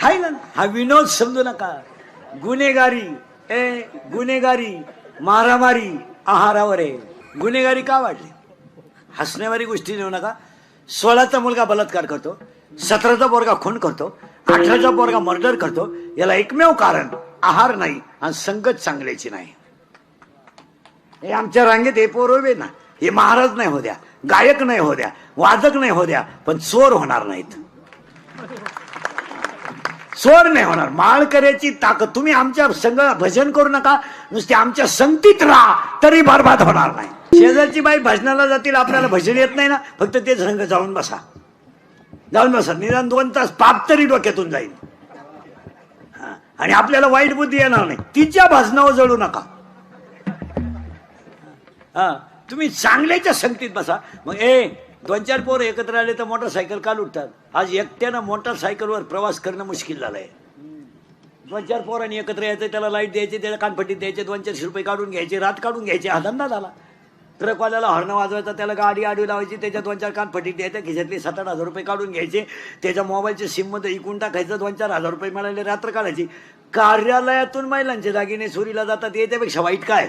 हाय ना. हा विनोद समजू नका. गुन्हेगारी. ए गुन्हेगारी मारामारी आहारावर आहे. गुन्हेगारी का वाढली? हसण्यावारी गोष्टी नेऊ नका. सोळाचा मुलगा बलात्कार करतो सतराचा पोरगा खून करतो अठराचा पोरगा मर्डर करतो याला एकमेव कारण आहार नाही आणि संगत चांगल्याची नाही. हे आमच्या रांगेत हे पोरवे ना हे महाराज नाही हो द्या गायक नाही हो द्या वादक नाही हो द्या पण चोर होणार नाहीत. स्वर नाही होणार. माळकऱ्याची ताकद. तुम्ही आमच्या संग भजन करू नका. नुसते आमच्या संगतीत राहा. तरी बरबाद होणार नाही. शेजारची बाई भजनाला जातील आपल्याला भजन येत नाही ना. फक्त ते संघ जाऊन बसा. जाऊन बसा. निदान दोन तास पाप तरी डोक्यातून जाईल. हा. आणि आपल्याला वाईट बुद्धी येणार नाही. तिच्या भजनावर जळू नका. हा. तुम्ही चांगल्याच्या संगतीत बसा. मग ए दोन चार पोरं एकत्र आले तर मोटरसायकल काल उठतात आज एकट्यानं मोटरसायकलवर प्रवास करणं मुश्किल झालंय. दोन चार पोरांनी एकत्र यायचं त्याला लाइट द्यायचे त्याला कानफटीत द्यायचे दोन चारशे रुपये काढून घ्यायचे रात काढून घ्यायचे हा धंदा झाला. ट्रकवाल्याला हॉर्न वाजवायचा त्याला गाडी आडवी लावायची त्याच्या दोन चार कानफटीत द्यायचं खिशातले सात आठ हजार रुपये काढून घ्यायचे त्याच्या मोबाईलच्या सिममध्ये इकून टाकायचं दोन चार हजार रुपये मिळाले रात्र काढायची. कार्यालयातून महिलांचे दागिने सुरीला जातात याच्यापेक्षा वाईट काय?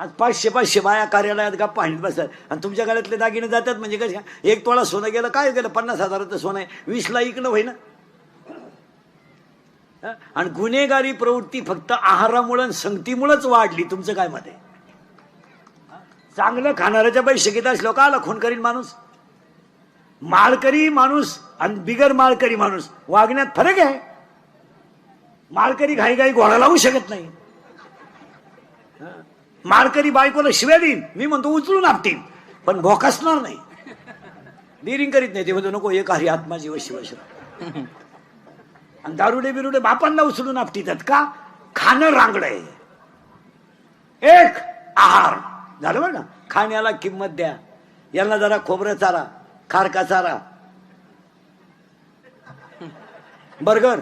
आज पाचशे पाचशे बाया कार्यालयात का पाहणीत बसतात. आणि तुमच्या गळ्यातले दागिने जातात म्हणजे कसे? एक तोळा सोनं गेलं काय गेलं? पन्नास हजाराचं सोनं आहे. वीसला इकडं होईना. हं? आणि गुन्हेगारी प्रवृत्ती फक्त आहारामुळं आणि संगतीमुळंच वाढली. तुमचं काय मत आहे? चांगलं खाणाऱ्याच्या पैसे घेत असलो का आला खून करीन माणूस? माळकरी माणूस आणि बिगर माळकरी माणूस वागण्यात फरक आहे. माळकरी घाई घाई घोडा लावू शकत नाही. माळकरी बायकोला शिव्या देईन. मी म्हणतो उचलून आपटीन. पण भोकासणार नाही. डिरिंग करीत नाही. ते म्हणतो नको एक हरी आत्मा जीव शिवश आणि दारुडे बिरुडे बापांना उचलून आपटीतात का? खाणं रांगड आहे. एक आहार. झालं बरं ना खाण्याला किंमत द्या. यांना जरा खोबरं चारा खारका चारा. बर्गर.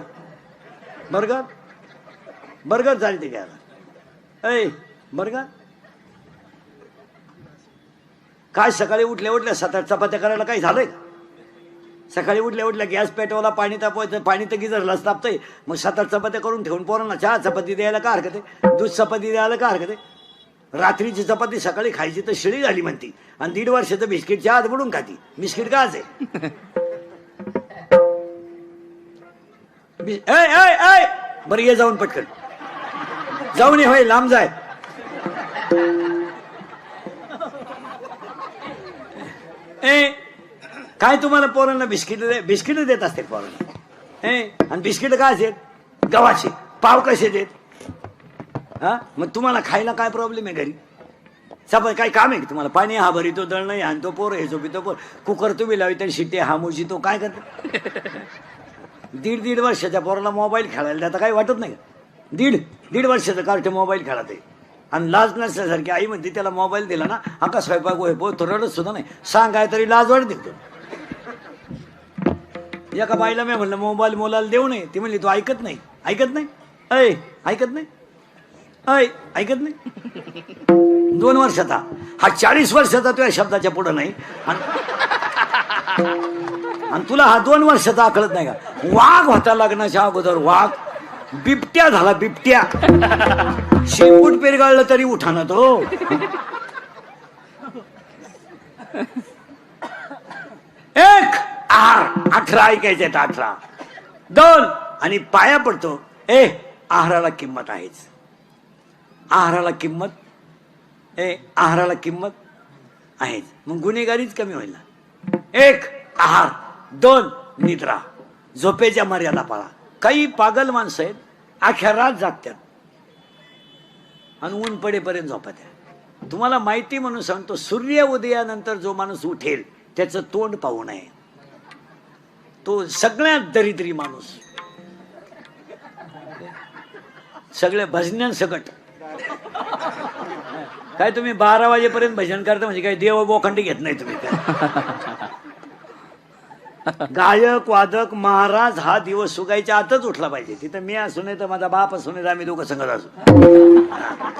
बर्गर? बर्गर चालते घ्यायला ऐ बर्गर काय सकाळी उठल्या उठल्या सात आठ चपात्या करायला काही झालंय का? सकाळी उठल्या उठल्या गॅस पेटवला पाणी तापवायचं पाणी तर गिजरलाच तापतंय. मग सात आठ चपात्या करून ठेवून पोरांना चहा चपाती द्यायला का हरकत आहे? दूध चपाती द्यायला का हरकत आहे? रात्रीची चपाती सकाळी खायची तर शिळी झाली म्हणती. आणि दीड वर्षाचं बिस्किट चहा बुडून खाती. बिस्किट काच आहे? बरं ये जाऊन पटकन. जाऊन ये होय लांब जाय ए काय तुम्हाला पोरांना बिस्किट बिस्किट देत असते पोरांना? ए आणि बिस्किट काय असेल गव्हाचे. पाव कसे देत? हा? मग तुम्हाला खायला काय प्रॉब्लेम आहे घरी? चपाती काय काम आहे का तुम्हाला? पाणी हा भरितो दळणं हे आणतो पोर हे झोपितो पोर. कुकर तुम्ही लावितो शिट्टे हा तो काय करतो? दीड दीड वर्षाच्या पोराला मोबाईल खेळायला आता काही वाटत नाही दीड दीड वर्षाचं कार्ट मोबाईल खेळत आहे. आणि लाज नसल्यासारखी आई म्हणते त्याला मोबाईल दिला ना आका स्वयंपाक होय तो रडत सुद्धा नाही. सांगाय तरी लाज वाटते देतो. एका बाईला मी म्हणलं मोबाईल मोलाला देऊ नये. ती म्हणली तू ऐकत नाही. ऐकत नाही? अय ऐकत नाही. अय ऐकत नाही. दोन वर्षाचा. हा चाळीस वर्षाचा तुझ्या शब्दाच्या पुढं नाही. आणि आणि तुला हा दोन वर्षाचा आकळत नाही का? वाघ होता लग्नाच्या अगोदर वाघ. बिबट्या झाला बिबट्या. शेपूट पेरगाळलं तरी उठाना तो. एक आहार. अठरा ऐकायचे अठरा. दोन आणि पाया पडतो. ए आहाराला किंमत आहेच. आहाराला किंमत ए आहाराला किंमत आहेच. मग गुन्हेगारीच कमी होईल ना. एक आहार. दोन निद्रा. झोपेच्या मर्यादा पाळा. काही पागल माणसं आहेत अख्या रात जागतात. आणि ऊन पडेपर्यंत झोपत्या. तुम्हाला माहिती म्हणून सांगतो सूर्य उदयानंतर जो माणूस उठेल त्याचं तोंड पाहू नये. तो सगळ्यात दरिद्री माणूस. सगळे भजन्यांसकट काय तुम्ही बारा वाजेपर्यंत भजन करता म्हणजे काय देव बोखंडी घेत नाही तुम्ही काय? गायक वादक महाराज हा दिवस सुगायच्या आतच उठला पाहिजे. तिथं मी असू नये तर माझा बाप असू नये तर आम्ही दोघं संगत असू.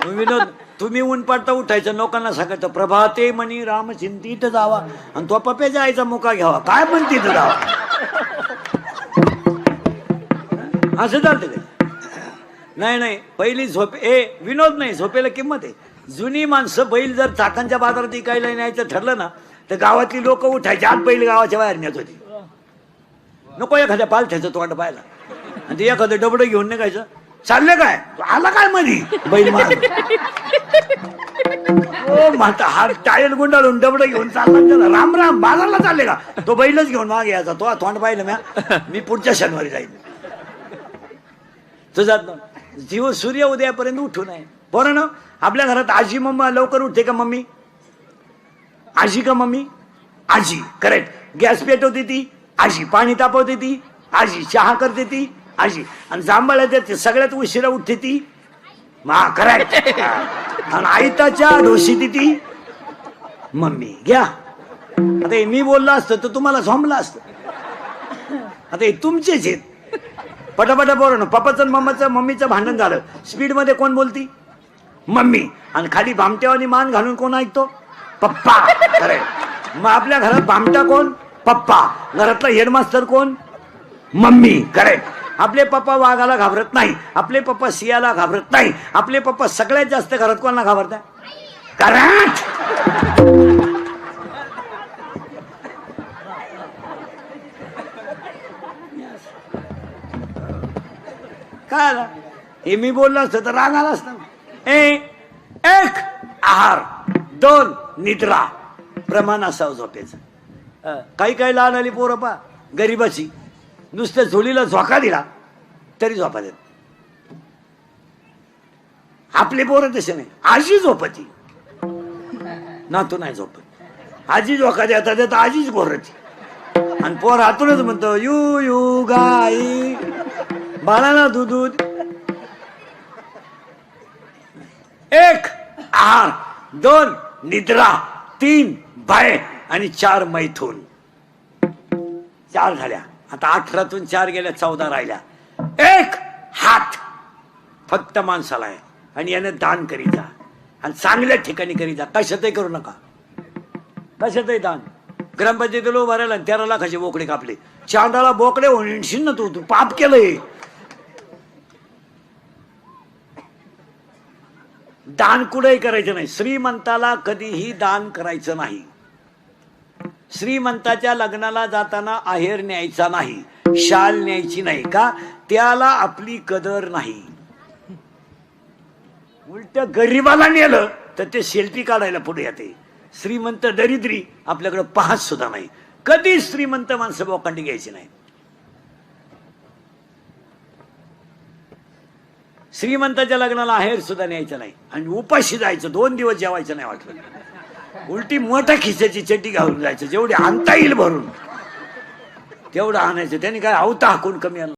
तुम्ही विनोद तुम्ही ऊन पडता उठायचं लोकांना सांगायचं प्रभाते म्हणी रामचिंती इथं जावा. आणि तो पप्याच्या आईचा मुका घ्यावा. काय पण तिथं जावा. असं चालतं काय नाही नाही. पहिली झोप ए विनोद नाही. झोपेला किंमत आहे. जुनी माणसं बैल जर चाकांच्या बाजारात इकायला न्यायचं ठरलं ना तर गावातली लोक उठायची. आत बैल गावाच्या बाहेर नेत होती. नको एखाद्या पालथ्याचं तोंड पाहायला. आणि ते एखादं डबडं घेऊन निघायचं. चाललं काय? तू आला काय मधी? बैल मार ओ म्हाता हा टायर गुंडाळून डबडं घेऊन चालला त्याला. राम राम बाजारला चालले का? तो बैलच घेऊन मागे यायचा. तो तोंड पाहिलं म्या. मी पुढच्या शनिवारी जाईल तुझा जीव सूर्य उदयापर्यंत उठू नये बरं ना? आपल्या घरात आजी मम्मा लवकर उठते का मम्मी? आजी का मम्मी? आजी. करेक्ट गॅस पेटवते ती. आजी पाणी तापवते ती आजी चहा करते ती आजी. आणि जांभळ्या देते सगळ्यात उशिरा उठते ती. मा करेक्ट आणि आईताच्या ढोशी ती मम्मी घ्या. आता हे मी बोललो असतं तर तुम्हाला झोंबलं असतं. आता हे तुमचेच आहेत. पटापटा बोला ना पप्पाचं आणि मम्माचं मम्मीचं भांडण झालं. स्पीडमध्ये कोण बोलती? मम्मी. आणि खाली भामट्यावानी मान घालून कोण ऐकतो? पप्पा. खरं मग आपल्या घरात भामटा कोण? पप्पा. घरातला हेडमास्टर कोण? मम्मी. करेक्ट आपले पप्पा वाघाला घाबरत नाही. आपले पप्पा सियाला घाबरत नाही. आपले पप्पा सगळ्यात जास्त घरात कोणाला घाबरत करेक्ट काय आला? हे मी बोललो असतं तर राग आला असता. ए एक आहार. दोन निद्रा. प्रमाण असावं झोपेचं. काही काही लहान आली पोरं पा गरीबाची नुसत्या झोलीला झोका दिला तरी झोपा देत आपले पोरं तसे नाही. आजी झोपती. नातू नाही झोपत. आजी झोका देता देता आजीच गोरती आणि पोर हातूनच म्हणतो यू यू गाई बाळाला दूध दूध. एक आहार. दोन निद्रा. तीन भय. आणि चार मैथून. चार झाल्या. आता अठरातून चार गेल्या चौदा राहिल्या. एक हात फक्त माणसाला आहे. आणि याने दान करीत जा. आणि चांगल्या ठिकाणी करीत जा. कशातही करू नका. कशातही दान. ग्रामपंचायतीला उभा राहिला आणि तेरा लाखाचे बोकडे कापले. चांदाला बोकडे होणशील ना तू? तू पाप केलंय. दान कुठेही करायचं नाही. श्रीमंताला कधीही दान करायचं नाही. श्रीमंताच्या लग्नाला जाताना आहेर न्यायचा नाही शाल न्यायची नाही का? त्याला आपली कदर नाही. उलट गरीबाला नेलं तर ते शेल्टी काढायला पुढे येते. श्रीमंत दरिद्री आपल्याकडे पाहत सुद्धा नाही. कधी श्रीमंत माणसं बोकांडी घ्यायची नाही श्रीमंताच्या लग्नाला आहेर सुद्धा न्यायचं नाही. आणि उपाशी जायचं दोन दिवस जेवायचं नाही वाटलं. उलटी मोठ्या खिशाची चटी घालून जायचं. जेवढी आणता येईल भरून. तेवढं आणायचं. त्यांनी काय आवता हाकून कमी आणलं?